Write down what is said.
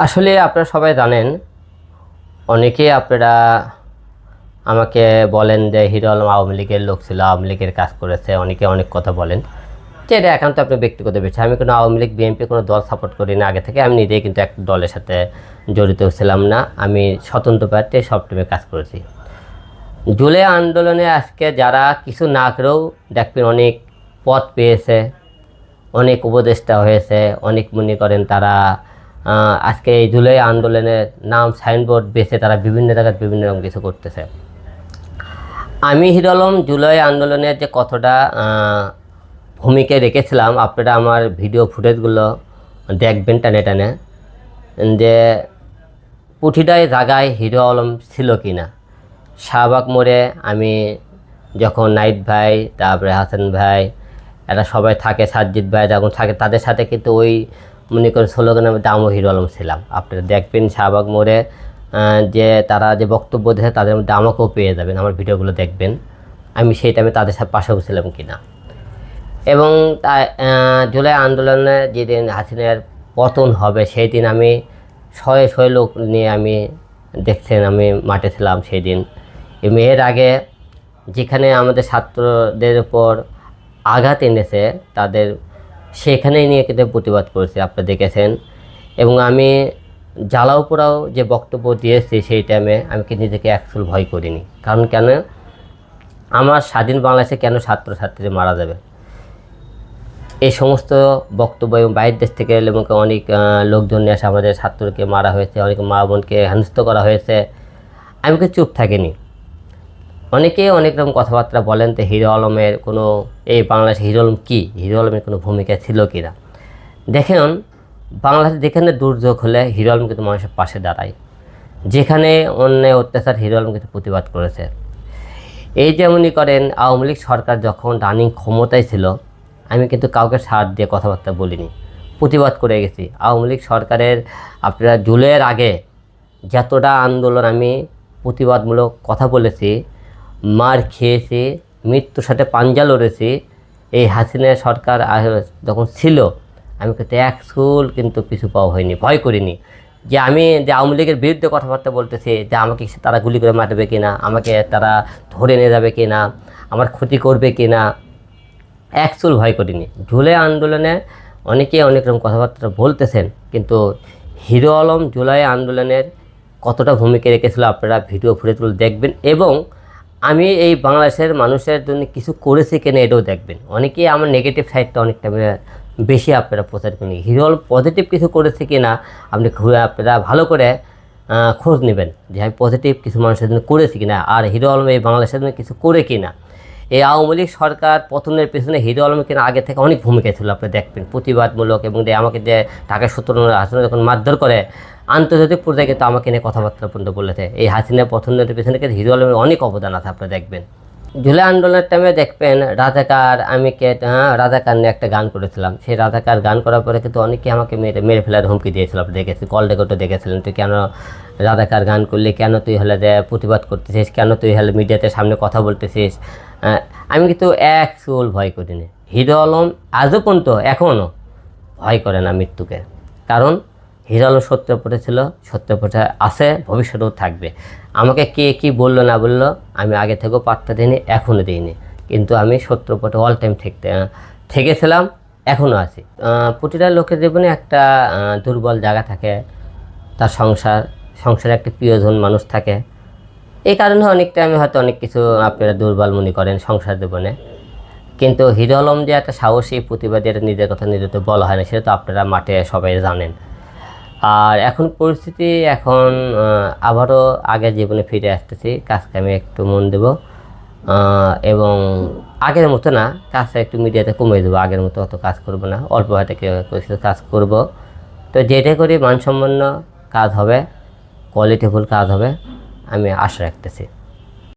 আসলে আপনারা সবাই জানেন, অনেকেই আপনারা আমাকে বলেন যে হিরো আলম আওয়ামী লীগের লোক ছিল, আওয়ামী লীগের কাজ করেছে, অনেকে অনেক কথা বলেন। যে এটা একান্ত আপনার ব্যক্তিগত বিষয়। আমি কোনো আওয়ামী লীগ, বিএনপি কোনো দল সাপোর্ট করি না। আগে থেকে আমি নিজেই কিন্তু এক দলের সাথে জড়িত ছিলাম না। আমি স্বতন্ত্র প্রার্থী, সব টাইমে কাজ করেছি। জুলাই আন্দোলনে আজকে যারা কিছু না করেও দেখবেন অনেক পথ পেয়েছে, অনেক উপদেষ্টা হয়েছে, অনেক মনে করেন তারা আজকে এই জুলাই আন্দোলনের নাম সাইনবোর্ড বেছে তারা বিভিন্ন জায়গায় বিভিন্ন রকম কিছু করতেছে। আমি হিরো আলম জুলাই আন্দোলনের যে কতটা ভূমিকা রেখেছিলাম, আপনারা আমার ভিডিও ফুটেজগুলো দেখবেন টানে টানে, যে প্রতিটাই জায়গায় হিরো আলম ছিল কি না শাহবাগ মোড়ে আমি যখন নাইট ভাই, তারপরে হাসান ভাই, এরা সবাই থাকে, সাজ্জিদ ভাই, যখন থাকে, তাদের সাথে কিন্তু ওই মনে করেন স্লোগানের মধ্যে আমিও হিরো আলম ছিলাম। আপনারা দেখবেন শাহবাগ মোড়ে যে তারা যে বক্তব্য দিয়েছে তাদের মধ্যে আমাকেও পেয়ে যাবেন। আমার ভিডিওগুলো দেখবেন। আমি সেই টাইমে তাদের সাথে পাশেও কি না এবং জুলাই আন্দোলনে যেদিন হাসিনার পতন হবে সেই দিন আমি শয়ে শয়ে লোক নিয়ে আমি দেখছেন, আমি মাঠে ছিলাম সেই দিন এর আগে যেখানে আমাদের ছাত্রদের উপর আঘাত এনেছে, তাদের সেখানেই নিয়ে কিন্তু প্রতিবাদ করেছি, আপনারা দেখেছেন। এবং আমি জ্বালাও পোড়াও যে বক্তব্য দিয়েছি সেই টাইমে আমি কিন্তু নিজেকে একচুল ভয় করিনি। কারণ কেন? আমার স্বাধীন বাংলাদেশে কেন ছাত্রছাত্রী মারা যাবে? এই সমস্ত বক্তব্য এবং বাইরের দেশ থেকে এবং অনেক লোকজন নিয়ে আসে, আমাদের ছাত্রকে মারা হয়েছে, অনেক মা বোনকে হেনস্থ করা হয়েছে। আমি কিন্তু চুপ থাকিনি। অনেকে অনেক রকম কথাবার্তা বলেন তো হিরো আলমের কোনো, এই বাংলাদেশ হিরো আলম কী? হিরো আলমের কোনো ভূমিকা ছিল কি না দেখেন, বাংলাদেশে যেখানে দুর্যোগ হলে হিরো আলম কিন্তু মানুষের পাশে দাঁড়ায়। যেখানে অন্যায় অত্যাচার হিরো আলম কিন্তু প্রতিবাদ করেছে। এই যেমনই করেন, আওয়ামী লীগ সরকার যখন রানিং ক্ষমতায় ছিল, আমি কিন্তু কাউকে সার দিয়ে কথাবার্তা বলিনি। প্রতিবাদ করে গেছি। আওয়ামী লীগ সরকারের, আপনারা জুলাইয়ের আগে যতটা আন্দোলন আমি প্রতিবাদমূলক কথা বলেছি মার খেয়েছি, মৃত্যুর সাথে পাঞ্জা লড়েছি। এই হাসিনা সরকার যখন ছিল, আমি কিন্তু এক চুল কিন্তু পিছু পাওয়া হয়নি, ভয় করিনি। যে আমি যে আওয়ামী লীগের বিরুদ্ধে কথাবার্তা বলতেছি, যে আমাকে তারা গুলি করে মারবে কিনা, আমাকে তারা ধরে নিয়ে যাবে কিনা, আমার ক্ষতি করবে কিনা, এক চুল ভয় করিনি। জুলাই আন্দোলনে অনেকে অনেক রকম কথাবার্তা বলতেছেন, কিন্তু হিরো আলম জুলাই আন্দোলনের কতটা ভূমিকা রেখেছিল আপনারা ভিডিও ফুটেজগুলো দেখবেন এবং আমি এই বাংলাদেশের মানুষের জন্য কিছু করেছি কিনা এটাও দেখবেন। অনেকেই আমার নেগেটিভ সাইডটা অনেকটা বেশি আপনারা প্রচার করেন। হিরো আলম পজিটিভ কিছু করেছে কি না আপনি ঘুরে আপনারা ভালো করে খোঁজ নেবেন যে আমি পজিটিভ কিছু মানুষের জন্য করেছি কিনা। আর হিরো আলম এই বাংলাদেশের জন্য কিছু করে কি না এই আওয়ামী লীগ সরকার পতনের পেছনে হিরো আলমের কিনা আগে থেকে অনেক ভূমিকা ছিল, আপনি দেখবেন। প্রতিবাদমূলক এবং আমাকে যে ঢাকা সত্তর হাসিনা যখন মারধর করে আন্তর্জাতিক পর্যায়ে কিন্তু আমাকে নিয়ে কথাবার্তা পর্যন্ত বলেছে এই হাসিনা পছন্দের পেছনে কিন্তু হিরো আলমের অনেক অবদান আছে আপনি দেখবেন। জুলাই আন্দোলনের টাইমে দেখবেন রাজাকার, আমি কে হ্যাঁ রাজাকার নিয়ে একটা গান করেছিলাম। সেই রাজাকার গান করার পরে কিন্তু অনেকে আমাকে মেরে মেরে ফেলার হুমকি দিয়েছিল, আপনি দেখেছি কল রেকর্ডও দেখেছিলেন। তুই কেন রাজাকার গান করলি কেন তুই হলে যে প্রতিবাদ করতেছিস, কেন তুই হলে মিডিয়াতে সামনে কথা বলতেছিস? আমি কিন্তু এক চুল ভয় করিনি। হিরো আলম আজও পর্যন্ত এখনও ভয় করে না মৃত্যুকে। কারণ হিরো আলম সত্য পথে ছিল সত্য পথে আছে, ভবিষ্যতেও থাকবে। আমাকে কে কি বলল, না বলল, আমি আগে থেকেও পাত্তা দিইনি এখনও দিইনি। কিন্তু আমি সত্য পথে অল টাইম থেকে থেকেছিলাম এখনও আছি। প্রতিটা লোকের জীবনে একটা দুর্বল জায়গা থাকে, তার সংসার, সংসারে একটা প্রিয়জন মানুষ থাকে। এই কারণে অনেকটা আমি হয়তো অনেক কিছু আপনারা দুর্বল মনে করেন সংসার জীবনে। কিন্তু হিরো আলম যে একটা সাহসী প্রতিবাদী, এটা নিজের কথা নিজে তো বলা হয় না, সেটা তো আপনারা মাঠে সবাই জানেন। আর এখন পরিস্থিতি, এখন আবারও আগের জীবনে ফিরে আসতেছি। কাজকে আমি একটু মন দেব এবং আগের মতো না, কাজটা একটু মিডিয়াতে কমে দেবো। আগের মতো অত কাজ করব না, অল্প হাতে কাজ করব। তো যেটা করি মানসম্পন্ন কাজ হবে কোয়ালিটিফুল কাজ হবে, আমি আশা রাখতেছি।